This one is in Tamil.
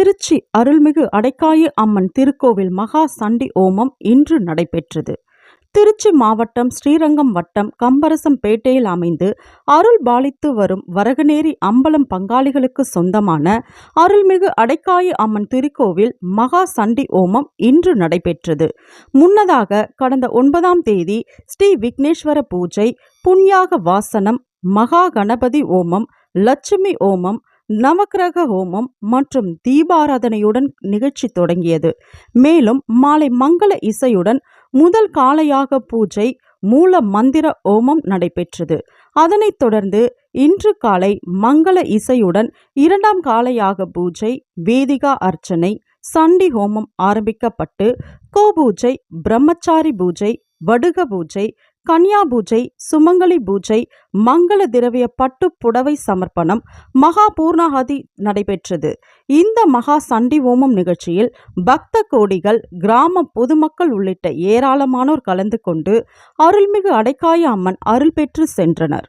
திருச்சி அருள்மிகு அடைக்காய அம்மன் திருக்கோவில் மகா சண்டி ஓமம் இன்று நடைபெற்றது. திருச்சி மாவட்டம் ஸ்ரீரங்கம் வட்டம் கம்பரசம்பேட்டையில் அமைந்து அருள் பாலித்து வரும் வரகநேரி அம்பலம் பங்காளிகளுக்கு சொந்தமான அருள்மிகு அடைக்காய அம்மன் திருக்கோவில் மகா சண்டி ஓமம் இன்று நடைபெற்றது. முன்னதாக கடந்த ஒன்பதாம் தேதி ஸ்ரீ விக்னேஸ்வர பூஜை புண்ணியாக வாசனம் மகா கணபதி ஓமம் லட்சுமி ஓமம் நவக்கிரக ஹோமம் மற்றும் தீபாராதனையுடன் நிகழ்ச்சி தொடங்கியது. மேலும் மாலை மங்கள இசையுடன் முதல் காலையாக பூஜை மூல மந்திர ஓமம் நடைபெற்றது. அதனைத் தொடர்ந்து இன்று காலை மங்கள இசையுடன் இரண்டாம் காலையாக பூஜை வேதிகா அர்ச்சனை சண்டி ஹோமம் ஆரம்பிக்கப்பட்டு கோபூஜை பிரம்மச்சாரி பூஜை வடுக பூஜை கன்யா பூஜை சுமங்கலி பூஜை மங்கள திரவிய பட்டு புடவை சமர்ப்பணம் மகா பூர்ணாகதி நடைபெற்றது. இந்த மகா சண்டி ஓமம் நிகழ்ச்சியில் பக்த கோடிகள் கிராம பொதுமக்கள் உள்ளிட்ட ஏராளமானோர் கலந்து கொண்டு அருள்மிகு அடைக்காய அம்மன் அருள் பெற்று சென்றனர்.